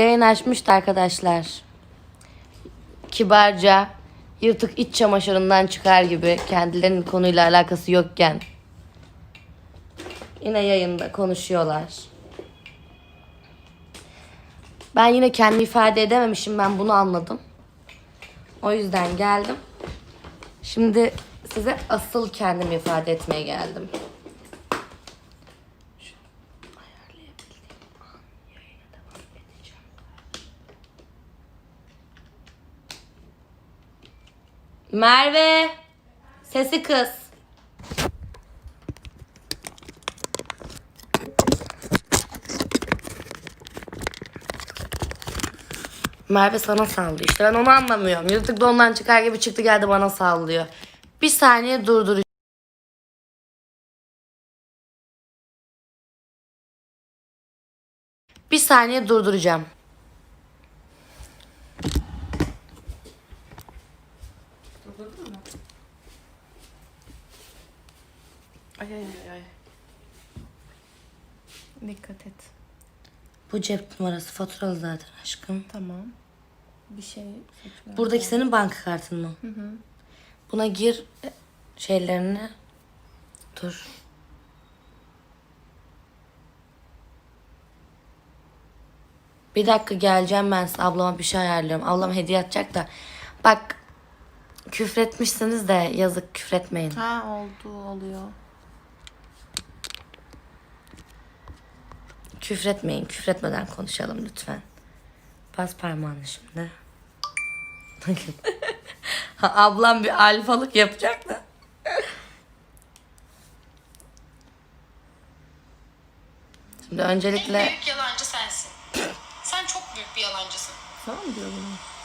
Yayın açmıştı arkadaşlar. Kibarca yırtık iç çamaşırından çıkar gibi kendilerinin konuyla alakası yokken yine yayında konuşuyorlar. Ben yine kendimi ifade edememişim ben bunu anladım. O yüzden geldim. Şimdi size asıl kendimi ifade etmeye geldim. Merve. Sesi kız. Merve sana sallıyor. İşte ben onu anlamıyorum. Yırtık dondan çıkar gibi çıktı geldi bana sallıyor. Bir saniye durdur. Bir saniye durduracağım. Ay ay ay ay. Dikkat et. Bu cep numarası faturalı zaten aşkım. Tamam. Bir şey seçme. Buradaki senin banka kartın mı? Buna gir e, şeylerini. Dur. Bir dakika geleceğim ben size. Ablama bir şey ayarlıyorum. Ablam hediye atacak da. Bak küfretmişsiniz de yazık küfretmeyin. Ha oldu oluyor. Küfretmeyin. Küfretmeden konuşalım lütfen. Bas parmağını şimdi. Ha, Ablam bir alfalık yapacak da. Şimdi En öncelikle büyük yalancı sensin. Sen çok büyük bir yalancısın. Sana mı diyor bunu?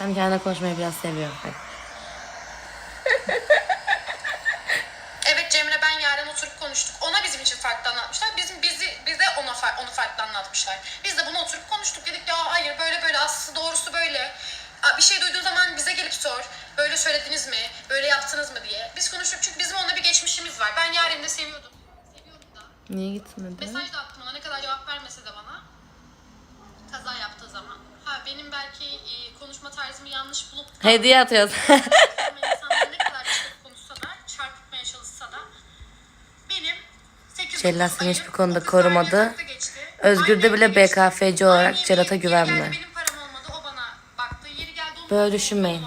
Kendi kendine konuşmayı biraz seviyorum. Hadi. Evet Cemre ben yarın oturup konuştuk. Ona bizim için farklı anlatmışlar. Bizim bizi bize ona far- onu farklı anlatmışlar. Biz de bunu oturup konuştuk. Dedik ya hayır böyle böyle aslında doğrusu böyle. Bir şey duyduğun zaman bize gelip sor. Böyle söylediniz mi? Böyle yaptınız mı diye. Biz konuştuk çünkü bizim onunla bir geçmişimiz var. Ben Yaren'i de seviyordum. Seviyordum da. Niye gitmedi? Mesaj da attım ona ne kadar cevap vermese de bana. Kaza yaptığı zaman. Ha benim belki e, konuşma tarzımı yanlış bulup da Hediye atıyoruz. İnsanlar ne kadar çıkıp konuşsa da, çarpıtmaya çalışsa da benim 8 Cellat seni hiçbir konuda korumadı. Özgür de bile BKFC olarak Celat'a güvenme. Benim param olmadı, o bana baktı. Yeri geldi onun Böyle düşünmeyin.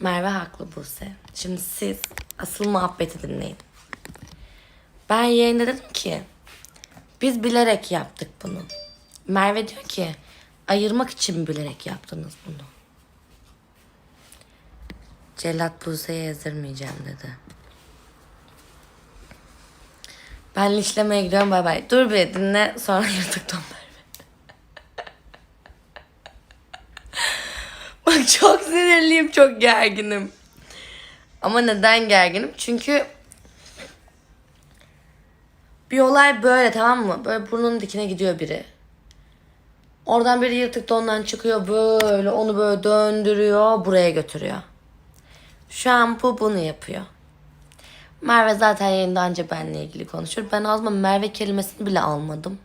Merve haklı Buse. Şimdi siz asıl muhabbeti dinleyin. Ben yayında dedim ki biz bilerek yaptık bunu. Merve diyor ki ayırmak için bilerek yaptınız bunu? Cellat Buse'ye ezdirmeyeceğim dedi. Ben linçlemeye gidiyorum bay bay. Dur bir dinle sonra yırtık ton Bak çok sinirliyim, çok gerginim. Ama neden gerginim? Çünkü bir olay böyle tamam mı? Böyle burnunun dikine gidiyor biri. Oradan biri yırtık dondan çıkıyor böyle onu böyle döndürüyor buraya götürüyor. Şu an bu bunu yapıyor. Merve zaten yayında anca benle ilgili konuşur. Ben ağzıma Merve kelimesini bile almadım.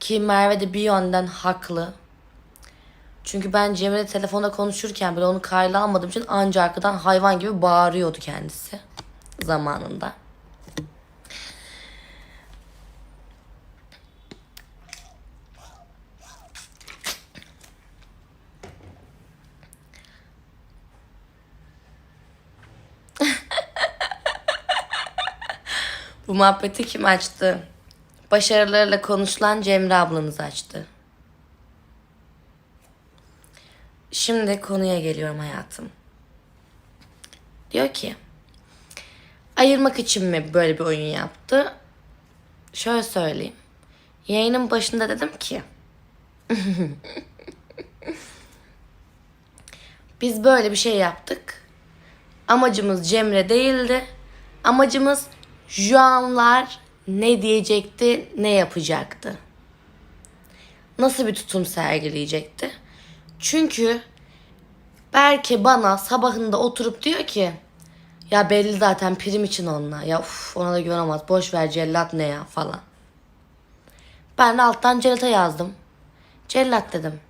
Ki Merve de bir yönden haklı. Çünkü ben Cemre telefonda konuşurken bile onu kayla almadığım için anca arkadan hayvan gibi bağırıyordu kendisi zamanında. Bu muhabbeti kim açtı? Başarılarıyla konuşulan Cemre ablanız açtı. Şimdi konuya geliyorum hayatım. Diyor ki ayırmak için mi böyle bir oyun yaptı? Şöyle söyleyeyim. Yayının başında dedim ki biz böyle bir şey yaptık. Amacımız Cemre değildi. Amacımız Juanlar ne diyecekti, ne yapacaktı. nasıl bir tutum sergileyecekti? Çünkü Berke bana sabahında oturup diyor ki ya belli zaten prim için onunla. Ya uf, ona da güvenemez. Boş ver cellat ne ya falan. Ben de alttan cellata yazdım. Cellat dedim.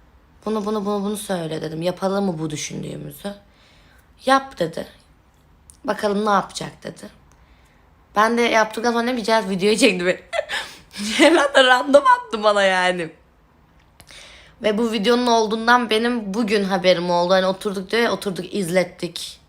Bunu bunu bunu bunu söyle dedim. Yapalım mı bu düşündüğümüzü? Yap dedi. Bakalım ne yapacak dedi. Ben de yaptıktan sonra ne yapacağız? Videoyu çekti beni. Cellat da random attı bana yani. Ve bu videonun olduğundan benim bugün haberim oldu. Hani oturduk diyor ya oturduk izlettik.